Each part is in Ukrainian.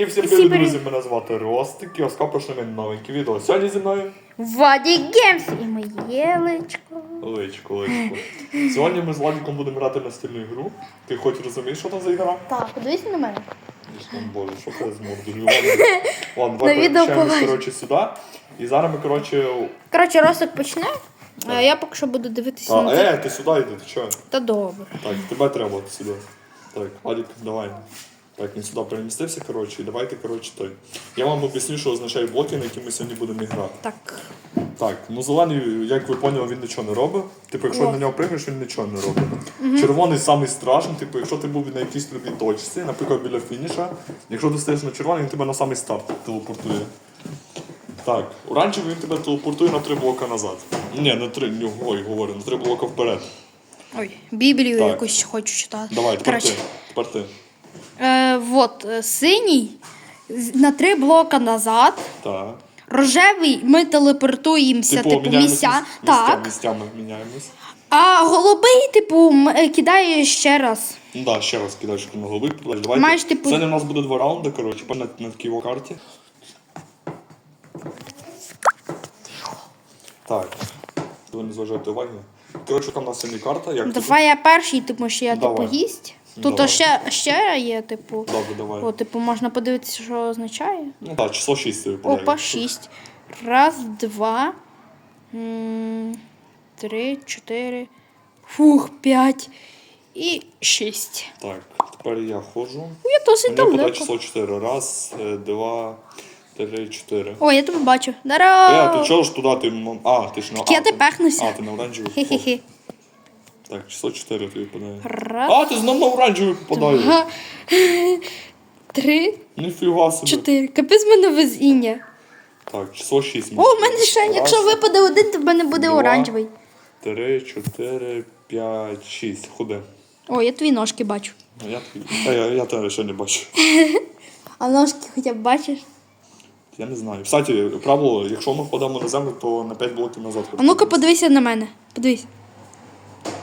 І всім привіт, друзі, мене звати Ростик, і Оскар мені новеньке відео. Сьогодні зі мною Ваді Геймс і моє личко. личко, личко. Сьогодні ми з Владиком будемо грати настільну гру. Ти хоч розумієш, що там за ігра? Так, подивися на мене. Боже, що це з мордою? Ладно, давай На відео переключаємось, побачиш. коротше, сюди. І зараз ми, коротше... Коротше, Ростик почне, а я поки що буду дивитися А, на це. е, ти сюди йди, ти чого? Та добре. Так, тебе треба сюди. Так, Владик, давай. Так, він сюди перемістився, коротше, і давайте, коротше, той. Я вам об'ясню, що означає блоки, на які ми сьогодні будемо грати. Так. Так, ну зелений, як ви поняли, він нічого не робить. Типу, якщо О. на нього пригнеш, він нічого не робить. Червоний самий страшний, типу, якщо ти був на якійсь любій точці, наприклад, біля фініша, якщо ти стоїш на червоний, він тебе на самий старт телепортує. Так, оранжевий він тебе телепортує на три блока назад. Ні, на три, ні, ой, говорю, на три блока вперед. Ой, Біблію Так. якусь хочу читати. Давай, тепер Коротше, ти. Тепер ти. Е, вот, е, синій на три блока назад. Так. Рожевий ми телепортуємося, типу, міняємось місця. міс- Так. Місцями міняємось. А голубий, типу, м- е, кидає ще раз. Ну да, ще раз кидаєш на голови. Давайте. Маєш, типу- Сьогодні у нас буде два раунди, коротше, на, на такій карті. Так. Ви не зважайте уваги. Коротше, там у нас сьогодні карта. Як? Давай я перший, тому що я Давай. типу гість. Тут Давай. ще, ще є, типу. Добре, давай. О, типу, можна подивитися, що означає. Ну так, число 6 тобі подає. Опа, шість. Раз, два, м, три, чотири. Фух, п'ять. І шість. Так, тепер я ходжу. Ну, Я досить Мені далеко. число 4. Раз, е, два, три, чотири. О, я тебе бачу. Е, ти чого ж туди ти. м- А, ти ж на. Я а, ти ти- пехнуся. А, ти на оранжевий. попав. Так, число 4 тобі подає. Раз, А, ти знов на оранжевий попадаєш. два, три, Ніфіга собі. чотири. Капець мене везіння. Так, число 6. О, в мене ще, якщо випаде один, то в мене буде два. оранжевий. 3, 4, 5, 6. Ходи. О, я твої ножки бачу. Ну, Я, Та я, я тебе ще не бачу. А ножки хоча б бачиш? Я не знаю. Кстати, правило, якщо ми впадемо на землю, то на 5 блоків назад. А ну-ка подивися на мене. Подивись.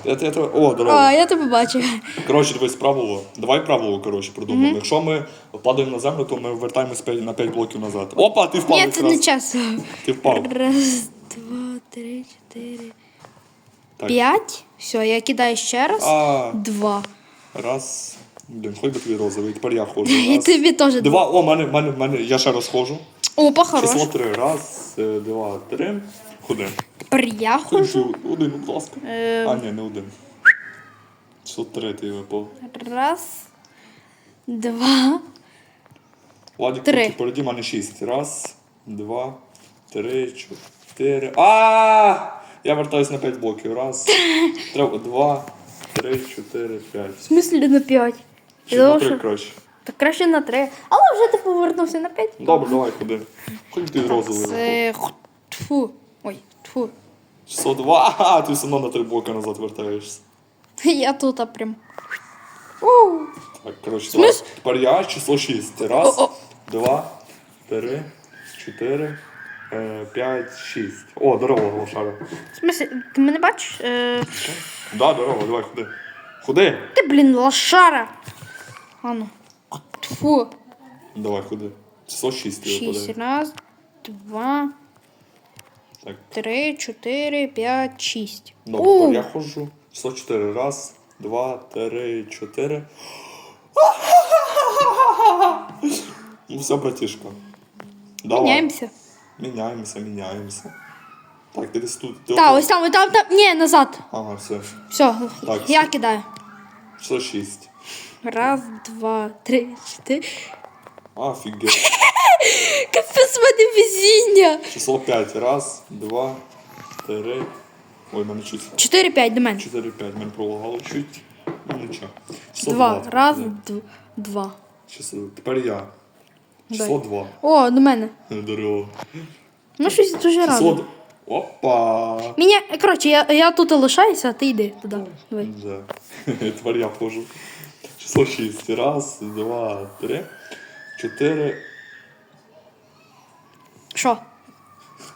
Я, я, тебе- О, здорово. А, я тебе бачу. Коротше, дивись, правило. Давай правило, коротше, придумаємо. Якщо ми падаємо на землю, то ми вертаємось п'ять- на 5 блоків назад. Опа, ти впав Ні, це якраз. не чесно. Ти впав. Раз, два, три, чотири. Так. П'ять. Все, я кидаю ще раз. А, Два. раз. Блін, хоч би твій розовий. Тепер я ходжу. І Раз. тобі теж два. Два. О, мене, мене, мене. Я ще раз ходжу. Опа, Число три. Раз, е, два, три. Ходи. Тепер я ходжу. Один, будь ласка. Е, А, ні, не один. Три ти випав. Раз, два. Владик, Три. впереді мене шість. Раз, два, три, чотири. А! Я вертаюсь на п'ять блоків. Раз, треба, два, три, чотири, В п'ять. смислі на п'ять? Чи на три краще? Так краще на три. Але вже ти повернувся на п'ять. Добре, давай ходи. Хоч ти розовий. Це тфу. Ой, тфу. Число два. Ага, ти все одно на три блоки назад вертаєшся. Я тут а прям. У. Так, коротше, Смис- Тепер я число шість. Раз, О-о. два, три, чотири, е, п'ять, шість. О, здорово, лошара. В смислі, ти мене бачиш? Е, Да, здорово, давай ходи. Ходи. ти, блін, лошара. Ану. Тфу. Давай, ходи. Число 6 ти Шість. випадає. Раз, два, Так. три, чотири, п'ять, шість. Добре, У. я ходжу. Число 4. Раз, два, три, чотири. Ну все, братішка. Давай. Міняємося. Міняємося, міняємося. Так, ти десь тут. Ти Так, ось там, там, там. Ні, назад. Ага, все. Все, Так. я кидаю. Число 6. Раз, два, три, чотири. Офігеть. Капець в мене везіння. Число 5. Раз, два, три. Ой, мене чуть. Чотири, п'ять до мене. 4, 5. Мене пролагало чуть. Ну нічого. Число Два. два. Раз, Да. два. Число. Тепер я. Число 2. О, до мене. Здорово. Ну, щось дуже Число. рано. д- Опа! Міня... Коротше, я, я тут лишаюся, а ти йди туди. Давай. Да. Тепер я вхожу. Число 6. Раз, два, три, чотири. Що?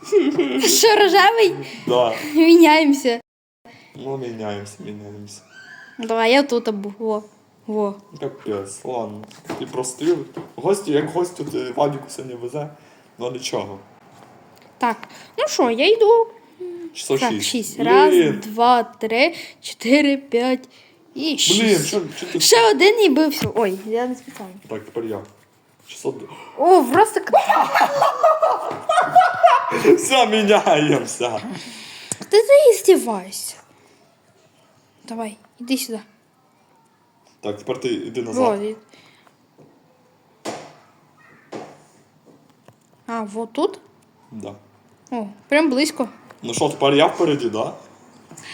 Що, рожевий? Да. Міняємося. Ну, міняємося, міняємося. Давай, я тут був. Во. Во. Капець, ладно. І простив. Гості, як гостю ти Вадіку сьогодні везе, ну нічого. Так, ну що, я йду. 606. Так, шість. Раз, Блін, два, три, чотири, п'ять і шість. Блін, що, що ти... Ще один і бився. Ой, я не спеціально. Так, тепер я. 600... О, просто Все, міняємося. Ти ти здівайся. Давай, іди сюди. Так, тепер ти йди назад. Вот. А, вот тут? Да. О, прям близько. Ну що, тепер я впереді, да?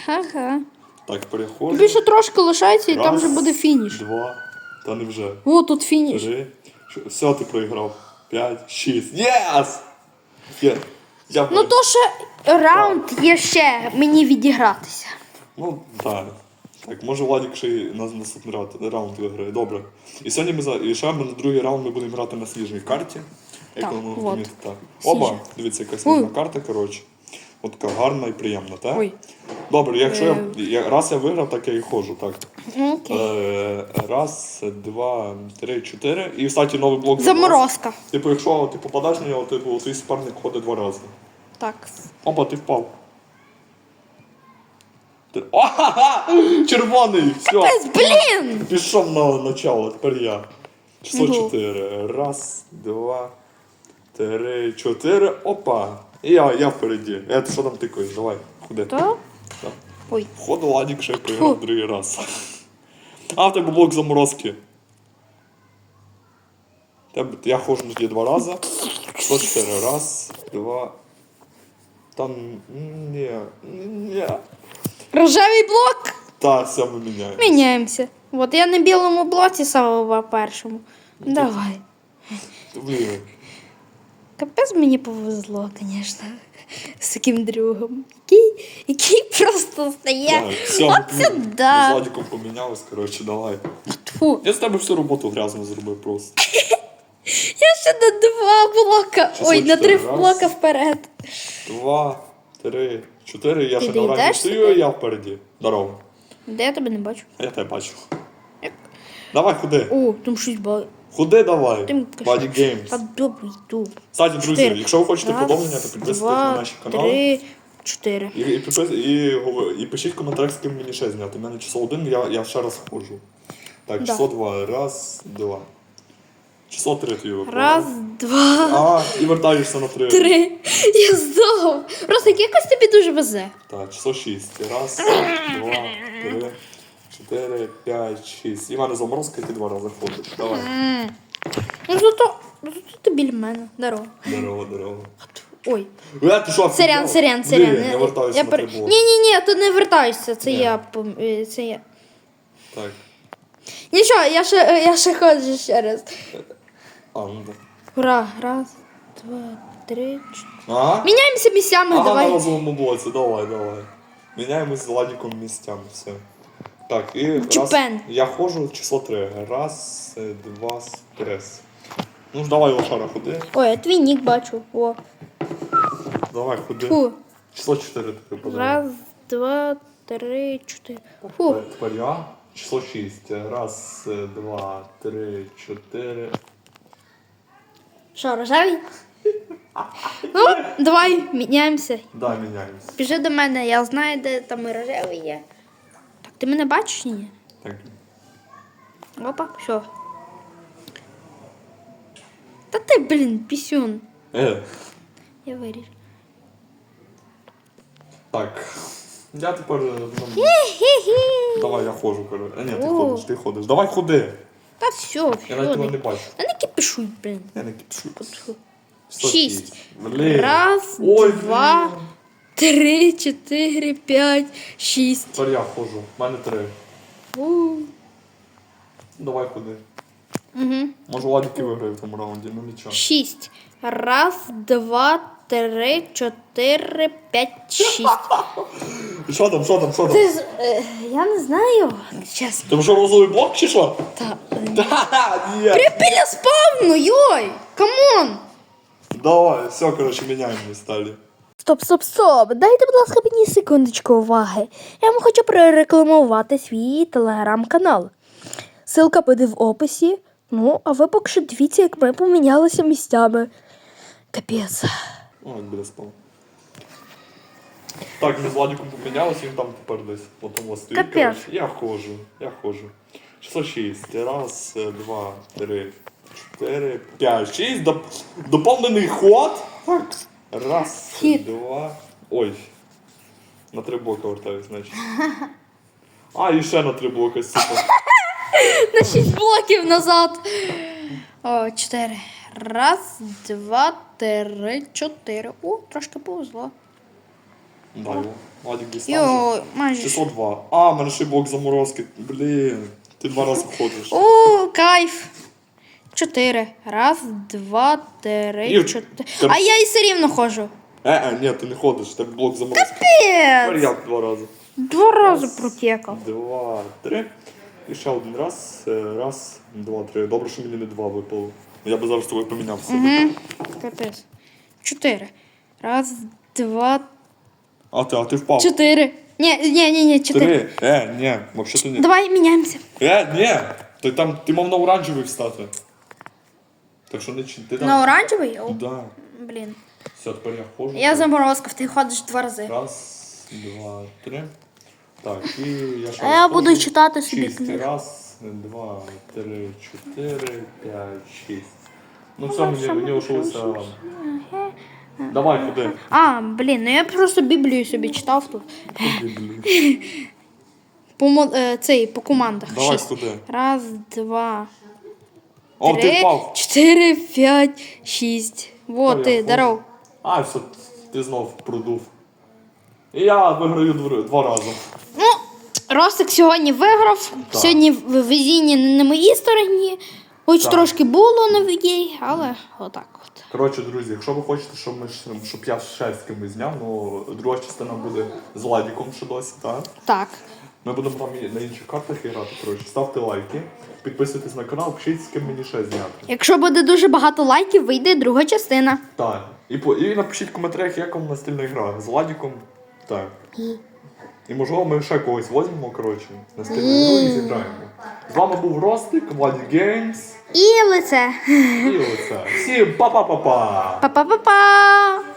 Ха-ха. Так, переходжу. Тобі ще трошки лишається і там Раз, вже буде фініш. Два. Та не вже. О, тут фініш. Три. Все, ти проіграв. П'ять, шість. Єс! Є. Я Ну то ще раунд є ще мені відігратися. Ну, так. Так, може Владик ще й на наступний раунд, раунд виграє. Добре. І сьогодні ми за і ще ми на другий раунд ми будемо грати на сніжній карті. Як Так, ви так. Сніжна. Оба, дивіться, яка сніжна Ой. карта, коротше. От така гарна і приємна, так? Ой. Добре, якщо Е. я, я раз я виграв, так я і ходжу, так. Окей. Е, раз, два, три, чотири. І, кстати, новий блок Заморозка. Типу, якщо ти попадаєш на нього, типу, твій суперник ходить два рази. Так. Опа, ти впав. Ти... Ага! Червоний! Все! Ось, блін! Пішов на начало, тепер я. Число Ну. 4. Раз, два, три, чотири. Опа! Я, я впереді. Е, ти що там тикаєш? Давай, ходи. То? Так. Ой. Ходу Ладік ще проіграв другий раз. А, в тебе блок заморозки. Тебе, я ходжу тоді два рази. Число 4. Раз, два. Там. Ні. Ні. Рожевий блок. Та, все ми міняємо. Міняємося. От я на білому блоці самого першому. Давай. Блін. Капець мені повезло, звісно. З таким другом. Який, який просто стає. От сюди. ми з Владиком помінялись, коротше, давай. Тьфу. Я з тебе всю роботу грязно зробив просто. Я ще на два блока. Число Ой, на три. Раз. блока вперед. Два, три, чотири, я ще Ти на оранжевій стою, я впереді. Здорово. Де я тебе не бачу? Я тебе бачу. Давай, ходи. О, там щось ба. Ходи давай. Ти Баді Games. Кстати, друзі, якщо ви хочете Раз, подоблення, то підписуйтесь на наші канали. Три, чотири. І, і, підпис- і, і пишіть в коментарях, з ким мені ще зняти. У мене число один, я, я ще раз ходжу. Так, число два. Раз, два. Число три твій вибрав. Раз, два, А, і вертаєшся на три. три. Я здох. Просто якось тобі дуже везе. Так, число шість. Раз, два, три, чотири, п'ять, шість. І мене заморозка, ти два рази ходиш. Давай. Ну зато, ну, зато ти біля мене. Здорово. Здорово, здорово. Ой. Е, ти що, Сорян, офігел? сорян, Блін. Я вертаюся на. Ні, ні, ні, то не вертайся. Це Ні. я. пом- е, Це я. Так. Нічого, я ще, е, я ще ходжу ще раз. А, ну. Ура, раз, два, три, чотири. Ага. Міняємося місцями, Ага, давай. на розовому блоці, давай, давай. Міняємось з Ладіком місцями, все. Так, і раз, Чупен. я ходжу, число 3. Раз, два, три. Ну ж давай, лошара, ходи. Ой, я твій нік бачу. О. Давай, ходи. Фу. Число 4 тобі подаю. Раз, два, три, чотири. Фу. Тепер- я. Число 6. Раз, два, три, чотири. Що, рожевий? Ну, давай міняємося. Да, міняємось. Біжи до мене, я знаю, де там і рожевий є. Ти мене бачиш чи ні? Так. Опа, все. Та ти, блін, пісюн. Е, Я виріжу. так. Я тепер. е, ну, Хі-хі. Давай, я ходжу, коротше. А ні, ти О. ходиш, ти ходиш. Давай ходи. Та все, Я навіть тебе Не... бачу. Та не кипішуй, блін. Я не. 106. Шість. Блін. Раз, Ой, два, блін. Три, чотири, п'ять, шість. Тепер я ходжу. У мене три. У. Давай ходи. Угу. Може Ладіки виграє в тому раунді, ну нічого. Шість. Раз, два, три, чотири, п'ять, шість. Що там, що там, що там? Ти з- е, я не знаю, чесно. Там що розовий блок чи що? Та, Та, ні. Прям біля спавну, йой! Камон! Давай, все, коротше, міняємо сталі. Стоп, стоп, стоп. Дайте, будь ласка, мені секундочку уваги. Я вам хочу прорекламувати свій телеграм-канал. Силка буде в описі. Ну, а ви поки що дивіться, як ми помінялися місцями. Капець. О, як буде спав. Так, ми з Владиком помінялися, він там тепер десь. От тому стоїть. Капець. коротше. Я ходжу, я ходжу. 606. Раз, е, два, три, чотири, п'ять, шість. Доп... Доповнений ход. Так. Раз, Хід. два. Ой. На три блока вертаюсь, значить. А, і ще на три блока, сука. На 6 блоків назад. О, 4. Раз, два, три, чотири. О, трошки повезло. Дай його. Владик. Йо, майже. 602. А, в мене ще блок заморозки. Блін. Ти два рази ходиш. О, кайф. Чотири. Раз, два, три, Ні, чотири. кар- А я і все рівно ходжу. Е, е, ні, ти не ходиш, тебе блок заморозки. Тепер Пець. я два рази. Два рази протекав. Два, три. І ще один раз. Е, Раз, два, три. Добре, що мені не два випало. Я би зараз з тобою помінявся. Угу. Капець. Чотири. Раз, два, А ти, а ти впав. чотири. Ні, ні, ні, ні, чотири. Три. Е, ні, взагалі ні. Давай міняємося. Е, ні. Ти там, ти мав на оранжевий встати. Так що не чи ти там. На оранжевий? О, Да. блін. Все, тепер я ходжу. Я заморозкав, ти ходиш два рази. Раз, два, три. Так, і я ще А я раз буду ходжу. читати собі Шість. книгу. Раз, два, три, чотири, п'ять, шість. Ну все, мені, мені лишилося. Давай, ходи. А, блін, ну я просто Біблію собі читав тут. По, мо- е, цей, по командах. Давай Шість. Раз, два, О, ти три, впав. чотири, п'ять, шість. Та я ти, здоров. А, все, ти знов продув. І я виграю два, два рази. Ну, Ростик сьогодні виграв. Так. Сьогодні в- везіння не на моїй стороні. Хоч Так. трошки було на воді, але отак от. Коротше, друзі, якщо ви хочете, щоб, ми, щоб я ще з кимось зняв, ну друга частина буде з Ладіком ще досі, так? Так. Ми будемо там і на інших картах грати. Коротше, ставте лайки, підписуйтесь на канал, пишіть, з ким мені ще зняти. Якщо буде дуже багато лайків, вийде друга частина. Так. І, по, і напишіть в коментарях, як вам настільна гра. З Владіком. Так. І можливо ми ще когось візьмемо, коротше, настільну гру і зіграємо. З вами був Ростик, Владі Геймс І лице. і оце. Всім па-па-па-па! Па-па-па-па!